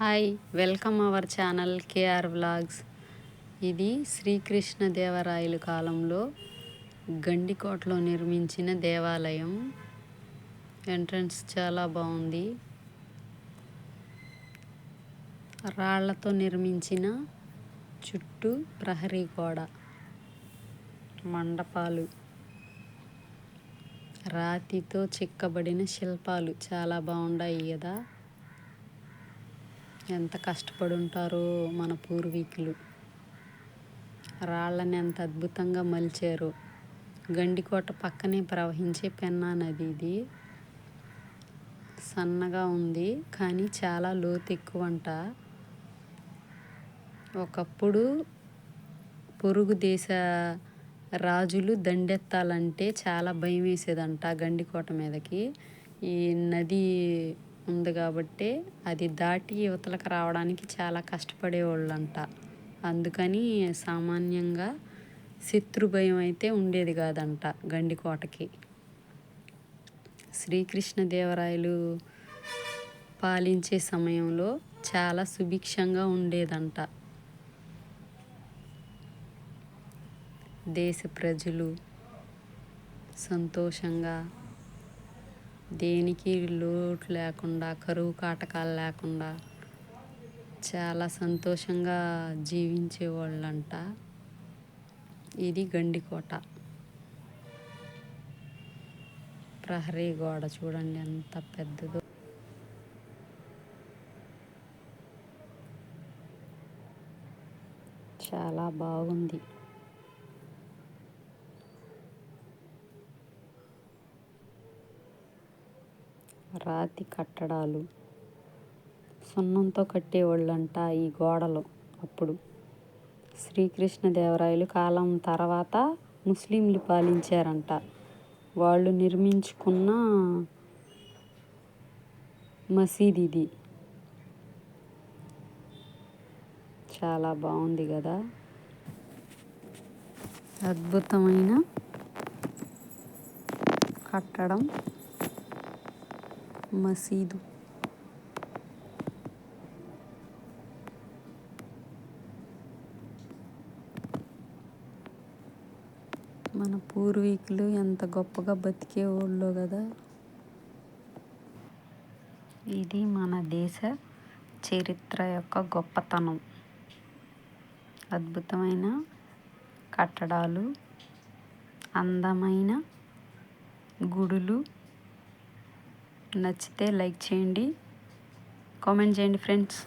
Hi welcome our channel KR vlogs. ఇది శ్రీకృష్ణదేవరాయల కాలంలో గండికోటలో నిర్మించిన దేవాలయం. ఎంట్రన్స్ చాలా బాగుంది. రాళ్ళతో నిర్మించిన చుట్టూ ప్రహరీ గోడ మండపాలు రాతితో చెక్కబడిన శిల్పాలు చాలా బాగున్నాయి కదా. ఎంత కష్టపడి ఉంటారో మన పూర్వీకులు. రాళ్ళని ఎంత అద్భుతంగా మలిచారు. గండికోట పక్కనే ప్రవహించే పెన్నా నది ఇది. సన్నగా ఉంది కానీ చాలా లోతు ఎక్కువ అంట ఒకప్పుడు పొరుగు దేశ రాజులు దండెత్తాలంటే చాలా భయం వేసేదంట గండికోట మీదకి. ఈ నది ఉంది కాబట్టి అది దాటి యువతలకు రావడానికి చాలా కష్టపడేవాళ్ళంట. అందుకని సామాన్యంగా శత్రు భయం అయితే ఉండేది కాదంట గండికోటకి. శ్రీకృష్ణదేవరాయలు పాలించే సమయంలో చాలా సుభిక్షంగా ఉండేదంట. దేశ ప్రజలు సంతోషంగా దేనికి లోటు లేకుండా కరువు కాటకాలు లేకుండా చాలా సంతోషంగా జీవించేవాళ్ళంట. ఇది గండికోట ప్రహరీ గోడ చూడండి ఎంత పెద్దదో. చాలా బాగుంది. రాతి కట్టడాలు. సున్నంతో కట్టేవాళ్ళంట ఈ గోడలు అప్పుడు. శ్రీకృష్ణదేవరాయలు కాలం తర్వాత ముస్లింలు పాలించారంట. వాళ్ళు నిర్మించుకున్న మసీద్ ఇది. చాలా బాగుంది కదా. అద్భుతమైన కట్టడం. మసీదు. మన పూర్వీకులు ఎంత గొప్పగా బతికేవాళ్ళు కదా. ఇది మన దేశ చరిత్ర యొక్క గొప్పతనం. అద్భుతమైన కట్టడాలు అందమైన గుడులు నచ్చితే లైక్ చేయండి. కామెంట్ చేయండి ఫ్రెండ్స్.